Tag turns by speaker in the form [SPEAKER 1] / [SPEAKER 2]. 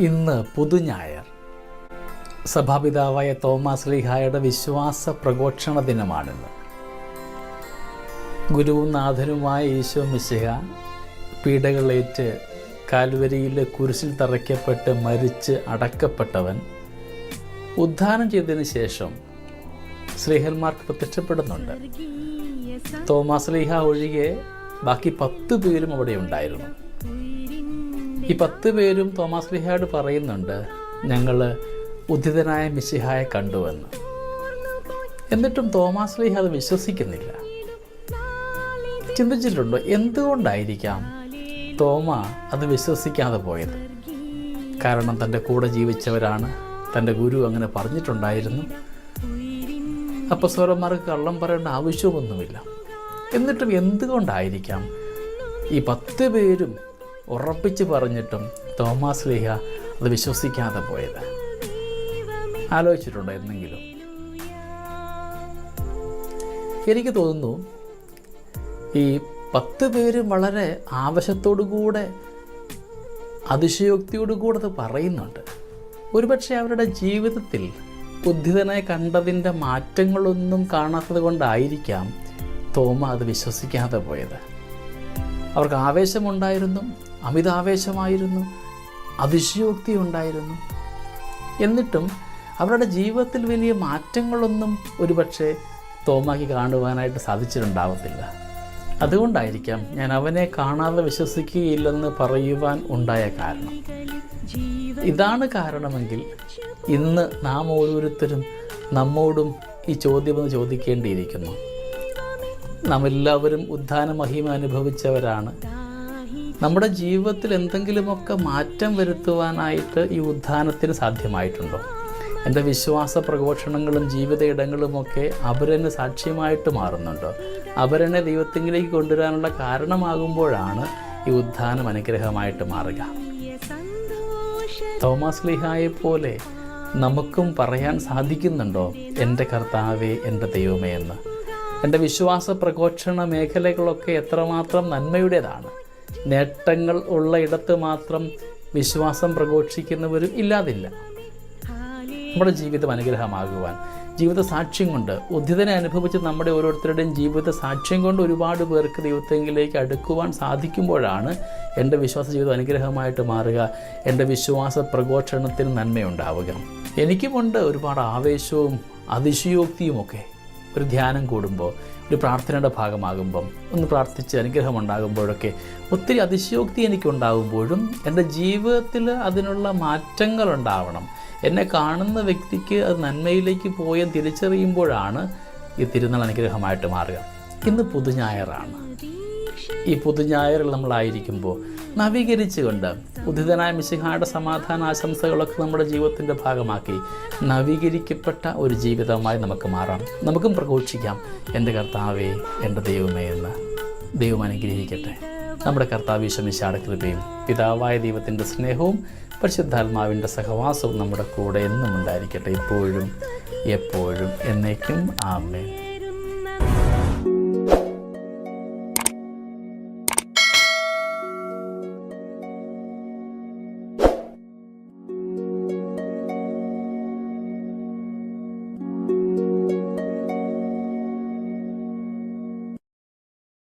[SPEAKER 1] ഇന്ന് പുതുഞായർ സഭാപിതാവായ തോമസ് ലീഹായുടെ വിശ്വാസ പ്രഘോഷണ ദിനമാണിന്ന്. ഗുരുവും നാഥനുമായ ഈശോ മിശിഹ പീഡകളേറ്റ് കാൽവരിയിലെ കുരിശിൽ തറയ്ക്കപ്പെട്ട് മരിച്ച് അടക്കപ്പെട്ടവൻ ഉദ്ധാനം ചെയ്തതിന് ശേഷം ശ്രീഹന്മാർക്ക് പ്രത്യക്ഷപ്പെടുന്നുണ്ട്. തോമസ് ലീഹ ഒഴികെ ബാക്കി പത്ത് പേരും അവിടെ ഉണ്ടായിരുന്നു. ഈ പത്ത് പേരും തോമസ് ലിഹാഡ് പറയുന്നുണ്ട് ഞങ്ങൾ ഉദിതനായ മിശിഹായെ കണ്ടുവെന്ന്. എന്നിട്ടും തോമസ് ലിഹ അത് വിശ്വസിക്കുന്നില്ല. ചിന്തിച്ചിട്ടുണ്ടോ എന്തുകൊണ്ടായിരിക്കാം തോമ അത് വിശ്വസിക്കാതെ പോയത്? കാരണം തന്റെ കൂടെ ജീവിച്ചവരാണ് തന്റെ ഗുരു അങ്ങനെ പറഞ്ഞിട്ടുണ്ടായിരുന്നു. അപ്പോൾ സ്വരന്മാർക്ക് കള്ളം പറയേണ്ട ആവശ്യമൊന്നുമില്ല. എന്നിട്ടും എന്തുകൊണ്ടായിരിക്കാം ഈ പത്ത് പേരും ഉറപ്പിച്ച് പറഞ്ഞിട്ടും തോമാസ് ലീഹ അത് വിശ്വസിക്കാതെ പോയത്. ആലോചിച്ചിട്ടുണ്ടോ എന്തെങ്കിലും? എനിക്ക് തോന്നുന്നു ഈ പത്ത് പേര് വളരെ ആവശ്യത്തോടു കൂടെ അതിശയോക്തിയോടു കൂടെ അത് പറയുന്നുണ്ട്. ഒരുപക്ഷെ അവരുടെ ജീവിതത്തിൽ ബുദ്ധിതനെ കണ്ടതിന്റെ മാറ്റങ്ങളൊന്നും കാണാത്തത് കൊണ്ടായിരിക്കാം തോമ അത് വിശ്വസിക്കാതെ പോയത്. അവർക്ക് ആവേശമുണ്ടായിരുന്നു അമിതാവേശമായിരുന്നു അതിശയോക്തി ഉണ്ടായിരുന്നു. എന്നിട്ടും അവരുടെ ജീവിതത്തിൽ വലിയ മാറ്റങ്ങളൊന്നും ഒരുപക്ഷെ തോമാക്കി കാണുവാനായിട്ട് സാധിച്ചിട്ടുണ്ടാവത്തില്ല. അതുകൊണ്ടായിരിക്കാം ഞാൻ അവനെ കാണാതെ വിശ്വസിക്കുകയില്ലെന്ന് പറയുവാൻ ഉണ്ടായ കാരണം. ഇതാണ് കാരണമെങ്കിൽ ഇന്ന് നാം ഓരോരുത്തരും നമ്മോടും ഈ ചോദ്യമൊന്ന് ചോദിക്കേണ്ടിയിരിക്കുന്നു. നാം എല്ലാവരും ഉദ്ധാന മഹിമ അനുഭവിച്ചവരാണ്. നമ്മുടെ ജീവിതത്തിൽ എന്തെങ്കിലുമൊക്കെ മാറ്റം വരുത്തുവാനായിട്ട് ഈ ഉദ്ധാനത്തിന് സാധ്യമായിട്ടുണ്ടോ? എന്റെ വിശ്വാസ പ്രഘോഷണങ്ങളും ജീവിത ഇടങ്ങളുമൊക്കെ അവരെന്നെ സാക്ഷ്യമായിട്ട് മാറുന്നുണ്ടോ. അവരെന്നെ ദൈവത്തിങ്കിലേക്ക് കൊണ്ടുവരാനുള്ള കാരണമാകുമ്പോഴാണ് ഈ ഉദ്ധാനം അനുഗ്രഹമായിട്ട് മാറുക. തോമസ് ലിഹായെ പോലെ നമുക്കും പറയാൻ സാധിക്കുന്നുണ്ടോ? എന്റെ കർത്താവേ എന്റെ ദൈവമേ എന്ന്. എന്റെ വിശ്വാസ പ്രഘോഷണ മേഖലകളൊക്കെ എത്രമാത്രം നന്മയുടേതാണ്. നേട്ടങ്ങൾ ഉള്ള ഇടത്ത് മാത്രം വിശ്വാസം പ്രഘോഷിക്കുന്നവരും ഇല്ലാതില്ല. നമ്മുടെ ജീവിതം അനുഗ്രഹമാകുവാൻ ജീവിത സാക്ഷ്യം കൊണ്ട് ഉദ്ധിതനെ അനുഭവിച്ച് നമ്മുടെ ഓരോരുത്തരുടെയും ജീവിത സാക്ഷ്യം കൊണ്ട് ഒരുപാട് പേർക്ക് ദൈവത്തെങ്കിലേക്ക് അടുക്കുവാൻ സാധിക്കുമ്പോഴാണ് എന്റെ വിശ്വാസ ജീവിതം അനുഗ്രഹമായിട്ട് മാറുക. എന്റെ വിശ്വാസ പ്രഘോഷണത്തിന് നന്മയുണ്ടാവുക. എനിക്കുമുണ്ട് ഒരുപാട് ആവേശവും അതിശയോക്തിയുമൊക്കെ. ഒരു ധ്യാനം കൂടുമ്പോൾ ഒരു പ്രാർത്ഥനയുടെ ഭാഗമാകുമ്പം ഒന്ന് പ്രാർത്ഥിച്ച് അനുഗ്രഹം ഉണ്ടാകുമ്പോഴൊക്കെ ഒത്തിരി അതിശയോക്തി എനിക്കുണ്ടാകുമ്പോഴും എന്റെ ജീവിതത്തിൽ അതിനുള്ള മാറ്റങ്ങൾ ഉണ്ടാവണം എന്നെ കാണുന്ന വ്യക്തിക്ക് അത് നന്മയിലേക്ക് പോയ തിരിച്ചറിയുമ്പോഴാണ് ഈ തിരുനാൾ അനുഗ്രഹമായിട്ട് മാറുക. ഇന്ന് പുതുഞായറാണ്. ഈ പുതുഞായറിൽ നമ്മളായിരിക്കുമ്പോൾ നവീകരിച്ചുകൊണ്ട് ഉദിതനായ മിശിഹായുടെ സമാധാന ആശംസകളൊക്കെ നമ്മുടെ ജീവിതത്തിന്റെ ഭാഗമാക്കി. നവീകരിക്കപ്പെട്ട ഒരു ജീവിതമായി നമുക്ക് മാറാം. നമുക്കും പ്രഘോഷിക്കാം. എന്റെ കർത്താവേ എന്റെ ദൈവമേ എന്ന്. ദൈവം അനുഗ്രഹിക്കട്ടെ. നമ്മുടെ കർത്താവ് ഈശ്വമിശാടെ കൃപയും പിതാവായ ദൈവത്തിന്റെ സ്നേഹവും പരിശുദ്ധാത്മാവിന്റെ സഹവാസവും നമ്മുടെ കൂടെ എന്നും ഉണ്ടായിരിക്കട്ടെ. ഇപ്പോഴും എപ്പോഴും എന്നേക്കും. ആമേൻ.